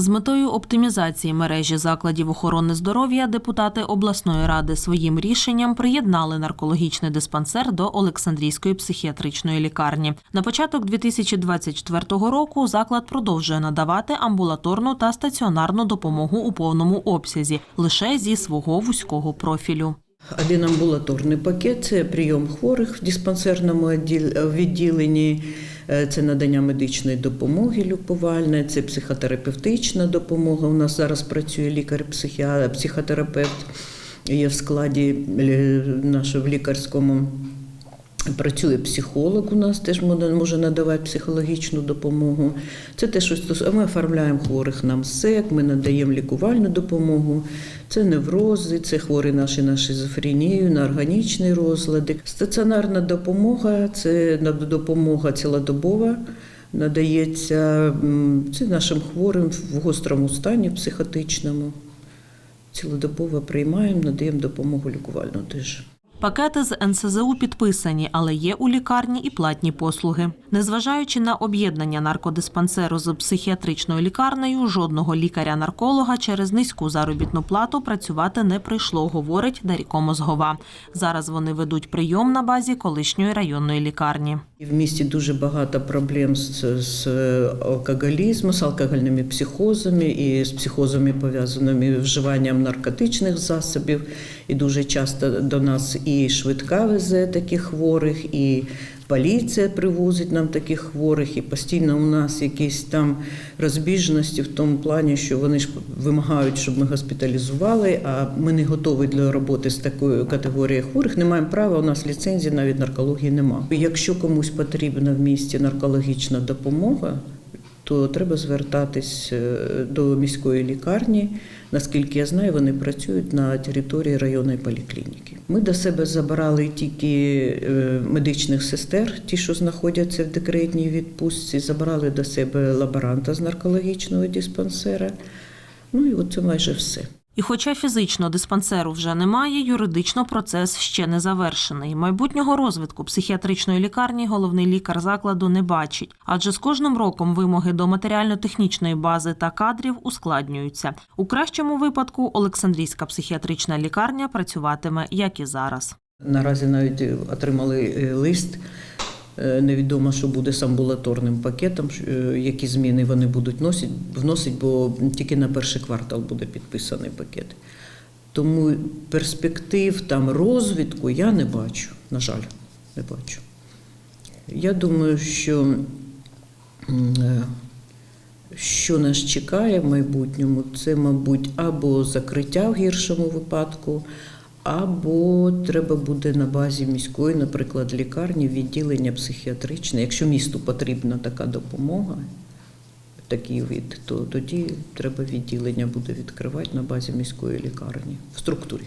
З метою оптимізації мережі закладів охорони здоров'я депутати обласної ради своїм рішенням приєднали наркологічний диспансер до Олександрійської психіатричної лікарні. На початок 2024 року заклад продовжує надавати амбулаторну та стаціонарну допомогу у повному обсязі лише зі свого вузького профілю. Один амбулаторний пакет це прийом хворих в диспансерному відділенні, е, це надання медичної допомоги лікувальної, це психотерапевтична допомога. У нас зараз працює лікар-психотерапевт, є в складі е, нашого в лікарському. Працює психолог у нас теж може надавати психологічну допомогу. Це те, що стосується. Ми оформляємо хворих на МСЕК, ми надаємо лікувальну допомогу. Це неврози, це хворі наші на шизофренію, на органічні розлади. Стаціонарна допомога це допомога цілодобова. Надається це нашим хворим в гострому стані психотичному. Цілодобово приймаємо, надаємо допомогу лікувальну теж. Пакети з НСЗУ підписані, але є у лікарні і платні послуги. Незважаючи на об'єднання наркодиспансеру з психіатричною лікарнею, жодного лікаря-нарколога через низьку заробітну плату працювати не прийшло, говорить Даріко Мозгова. Зараз вони ведуть прийом на базі колишньої районної лікарні. В місті дуже багато проблем з, з алкоголізмом, з алкогольними психозами і з психозами, пов'язаними вживанням наркотичних засобів. І дуже часто до нас і швидка везе таких хворих, і поліція привозить нам таких хворих, і постійно у нас якісь там розбіжності в тому плані, що вони ж вимагають, щоб ми госпіталізували, а ми не готові для роботи з такою категорією хворих. Не маємо права, у нас ліцензії навіть наркології немає. Якщо комусь потрібна в місті наркологічна допомога, то треба звертатись е, до міської лікарні. Наскільки я знаю, вони працюють на території районної поліклініки. Ми до себе забрали тільки е, медичних сестер, ті, що знаходяться в декретній відпустці, забрали до себе лаборанта з наркологічного диспансера. Ну і от це майже все. І хоча фізично диспансеру вже немає, юридично процес ще не завершений. Майбутнього розвитку психіатричної лікарні головний лікар закладу не бачить, адже з кожним роком вимоги до матеріально-технічної бази та кадрів ускладнюються. У кращому випадку Олександрійська психіатрична лікарня працюватиме як і зараз. Наразі навіть отримали е, лист. Е, Невідомо, що буде з амбулаторним пакетом, е, які зміни вони будуть носити, вносити, бо тільки на перший квартал буде підписаний пакет. Тому перспектив там розвитку я не бачу. На жаль, не бачу. Я думаю, що е, що нас чекає в майбутньому, це, мабуть, або закриття в гіршому випадку, або треба буде на базі міської, наприклад, лікарні, відділення психіатричне. Якщо місту потрібна така допомога, такий вид, то тоді треба відділення буде відкривати на базі міської лікарні в структурі.